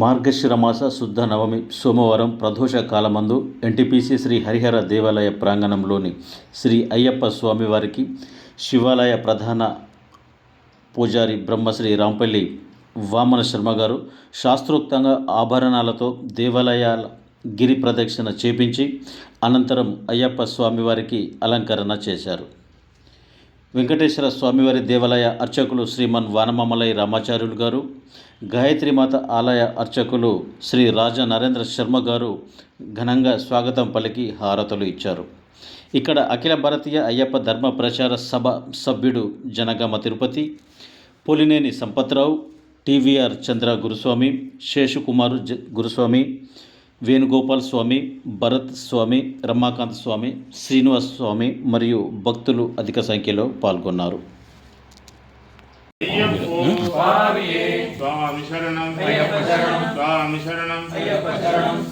మార్గశిరమాస శుద్ధ నవమి సోమవారం ప్రదోష కాలమందు ఎన్టీపీసీ శ్రీ హరిహర దేవాలయ ప్రాంగణంలోని శ్రీ అయ్యప్ప స్వామివారికి శివాలయ ప్రధాన పూజారి బ్రహ్మశ్రీ రాంపల్లి వామన శర్మ గారు శాస్త్రోక్తంగా ఆభరణాలతో దేవాలయాల గిరి ప్రదక్షిణ చేపించి అనంతరం అయ్యప్ప స్వామివారికి అలంకరణ చేశారు. వెంకటేశ్వర స్వామివారి దేవాలయ అర్చకులు శ్రీమన్ వానమామలై రామాచార్యులు గారు గాయత్రిమాత ఆలయ అర్చకులు శ్రీ రాజా నరేంద్ర శర్మ గారు ఘనంగా స్వాగతం పలికి హారతులు ఇచ్చారు. ఇక్కడ అఖిల భారతీయ అయ్యప్ప ధర్మ ప్రచార సభ సభ్యుడు జనగామ తిరుపతి పోలినేని సంపత్రావు టీవీఆర్ చంద్ర గురుస్వామి శేషుకుమారు జ గురుస్వామి వేణుగోపాల్ స్వామి భరత్ స్వామి రమాకాంత్ స్వామి శ్రీనివాస్ స్వామి మరియు భక్తులు అధిక సంఖ్యలో పాల్గొన్నారు. స్వామి శరణం స్వామి శరణం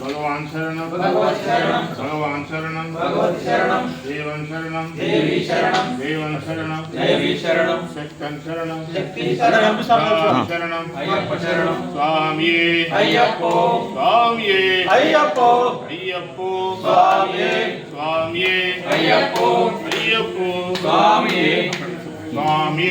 భగవాన్ శరణం భగవాన్ శరణం దేవన్ శరణం దేవన్ శరణం శక్తన్ శరణం స్వామి శరణం స్వామి అయ్యప్పో స్వామి అయ్యప్పో అయ్యప్పో స్వామి స్వామి అయ్యప్పో అయ్యప్పో స్వామి స్వామి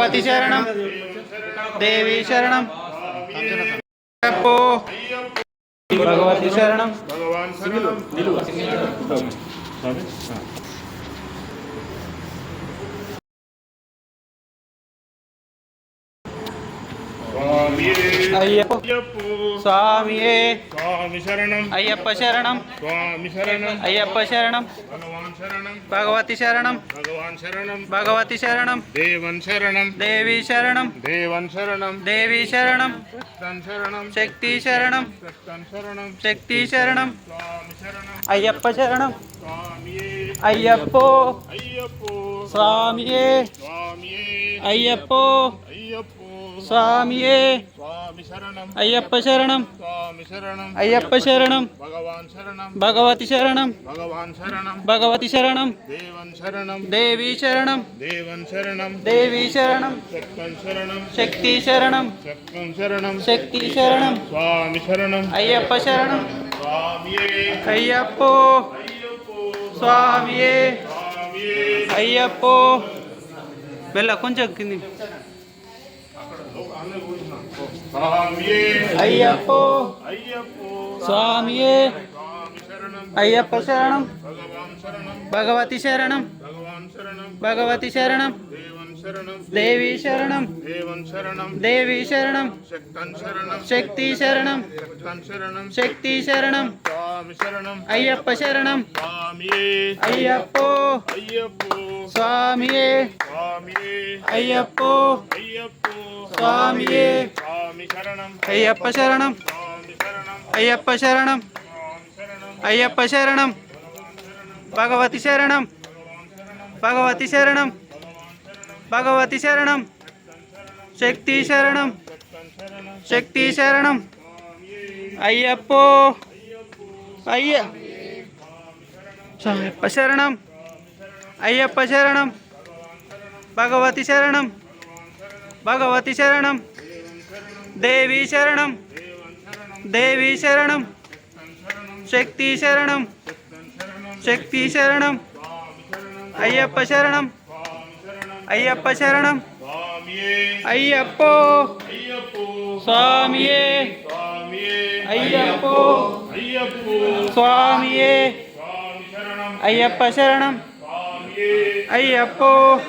భగవతి శరణం. దేవి శరణం. భగవతి శరణం. భగవాన్ స్వామి అయ్యప్ప అయ్యప్పో. స్వామియే. స్వామి శరణం. అయ్యప్ప శరణం. స్వామి శరణం. అయ్యప్ప శరణం. భగవతి శరణం. భగవాన్ శరణం. భగవతి శరణం. దేవన్ శరణం. దేవి శరణం. దేవన్ శరణం. దేవి శరణం. శరణం. శక్తి శరణం. శరణం. శక్తి శరణం. స్వామి శరణం. అయ్యప్ప శరణం. స్వామియే. అయ్యప్ప శరణం. అయ్యప్ప శరణం. భగవతి శరణం. భగవతి శరణం. దేవన్ శరణం దేవి శరణం. దేవి శరణం. శక్తి శరణం. శక్తి శరణం. స్వామి శరణం అయ్యప్ప శరణం. అయ్యప్పో. స్వామియే. అయ్యప్పో. వెళ్ళ కొంచెం కింది అయ్యప్పో. స్వామియే. అయ్యప్ప శరణం. భగవతి శరణం. భగవతి శరణం. దేవి శరణం. దేవం శరణం. శక్తం శరణం. శక్తి శరణం. అయ్యప్ప శరణం. అయ్యప్పో. స్వామియే. అయ్యప్పో. స్వామియే. అయ్యప్ప శరణం. అయ్యప్ప శరణం. అయ్యప్ప శరణం. భగవతి శరణం. భగవతి శరణం. భగవతి శరణం. శక్తి శరణం. శక్తి శరణం. అయ్యప్పో. అయ్య. అయ్యప్ప శరణం. అయ్యప్ప శరణం. భగవతి శరణం. భగవతి శరణం. దేవీ శరణం. దేవీ శరణం. శక్తి శరణం. శక్తి శరణం. అయ్యప్ప శరణం. అయ్యప్ప శరణం. అయ్యప్పో. స్వామియే. అయ్యప్పో. స్వామియే. అయ్యప్ప శరణం. అయ్యప్పో.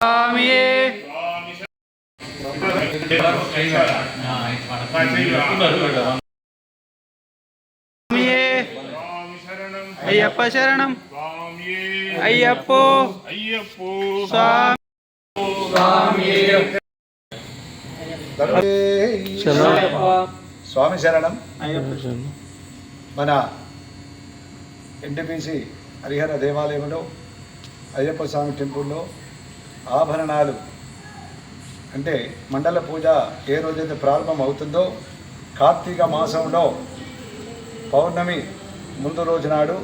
స్వామియే. స్వామియే స్వామియే స్వామి శరణం అయ్యప్ప శరణం. అయ్యప్పో. అయ్యప్పో స్వామి స్వామి శరణం మన ఎన్టీపీసీ హరిహర దేవాలయంలో అయ్యప్ప స్వామి టెంపుల్లో ఆభరణాలు అంటే మండల పూజ ఏ రోజైతే ప్రారంభం అవుతుందో కార్తీక మాసంలో పౌర్ణమి ముందు రోజు నాడు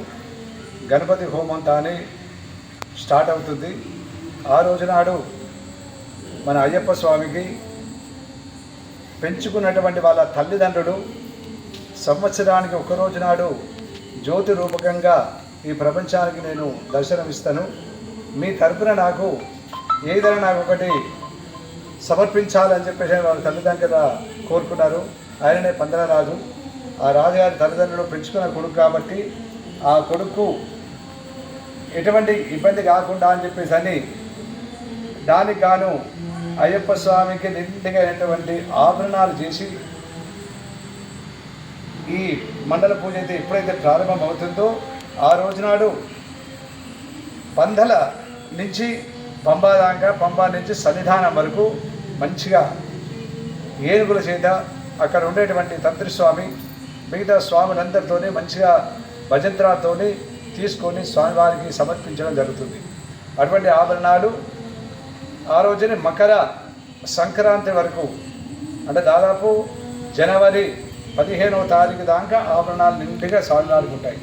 గణపతి హోమం తానే స్టార్ట్ అవుతుంది. ఆ రోజు నాడు మన అయ్యప్ప స్వామికి పెంచుకున్నటువంటి వాళ్ళ తల్లిదండ్రులు సంవత్సరానికి ఒక రోజు నాడు జ్యోతి రూపకంగా ఈ ప్రపంచానికి నేను దర్శనమిస్తాను మీ తరపున నాకు ఏదైనా నాకు ఒకటి సమర్పించాలని చెప్పేసి వాళ్ళ తల్లిదండ్రుల కోరుకున్నారు. ఆయననే పందరరాజు ఆ రాజుగారి తల్లిదండ్రులు పెంచుకున్న కొడుకు కాబట్టి ఆ కొడుకు ఎటువంటి ఇబ్బంది కాకుండా అని చెప్పేసి అని దానికి గాను అయ్యప్ప స్వామికి నిండుగైనటువంటి ఆభరణాలు చేసి ఈ మండల పూజ అయితే ఎప్పుడైతే ప్రారంభం అవుతుందో ఆ రోజునాడు పందల నుంచి పంబా దాకా పంబా నుంచి సన్నిధానం వరకు మంచిగా ఏనుగుల చేత అక్కడ ఉండేటువంటి తంత్రిస్వామి మిగతా స్వాములందరితోనే మంచిగా భజంత్రాతోని తీసుకొని స్వామివారికి సమర్పించడం జరుగుతుంది. అటువంటి ఆభరణాలు ఆ రోజునే మకర సంక్రాంతి వరకు అంటే దాదాపు జనవరి పదిహేనవ తారీఖు దాకా ఆభరణాలు నిండుగా స్వామివారికి ఉంటాయి.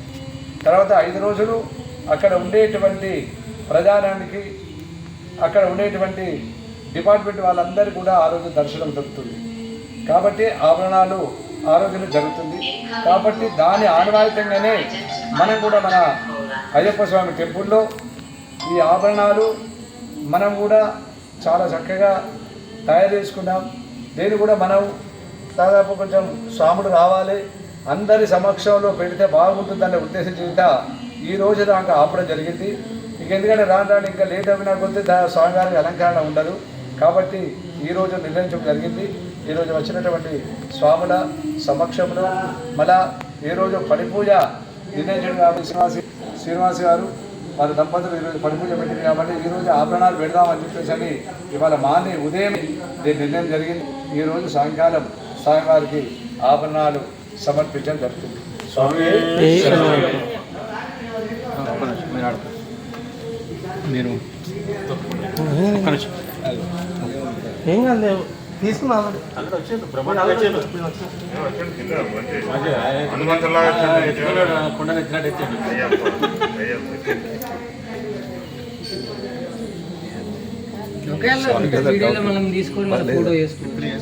తర్వాత ఐదు రోజులు అక్కడ ఉండేటువంటి ప్రధానానికి అక్కడ ఉండేటువంటి డిపార్ట్మెంట్ వాళ్ళందరూ కూడా ఆ రోజు దర్శనం దొరుకుతుంది. కాబట్టి ఆభరణాలు ఆరోగ్యం జరుగుతుంది. కాబట్టి దాని ఆనవాయితంగానే మనం కూడా మన అయ్యప్ప స్వామి టెంపుల్లో ఈ ఆభరణాలు మనం కూడా చాలా చక్కగా తయారు చేసుకున్నాం. దీన్ని కూడా మనం దాదాపు కొంచెం స్వాముడు రావాలి అందరి సమక్షంలో పెడితే బాగుంటుందనే ఉద్దేశం చేత ఈ రోజు దాకా ఆపడం జరిగింది. ఇక ఎందుకంటే రాను రాను ఇంకా లేట్ అయినా కొద్దీ దా స్వామివారికి అలంకరణ ఉండదు. కాబట్టి ఈ రోజు నిర్ణయించడం జరిగింది. ఈరోజు వచ్చినటువంటి స్వాముల సమక్షంలో మళ్ళా ఈ రోజు పడిపూజ నిర్ణయించడం కాబట్టి శ్రీనివాసి శ్రీనివాస్ గారు వారి దంపతులు ఈరోజు పడిపూజ పెట్టింది కాబట్టి ఈరోజు ఆభరణాలు పెడదామని చెప్పేసి అని ఇవాళ మార్ని ఉదయం దీని నిర్ణయం జరిగింది. ఈరోజు సాయంకాలం స్వామివారికి ఆభరణాలు సమర్పించడం జరుగుతుంది. స్వామి మీరు ఏం కాదు వీడియోలో మనం తీసుకొని మనం ఫోటో చేసుకుంటాం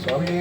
స్వామి.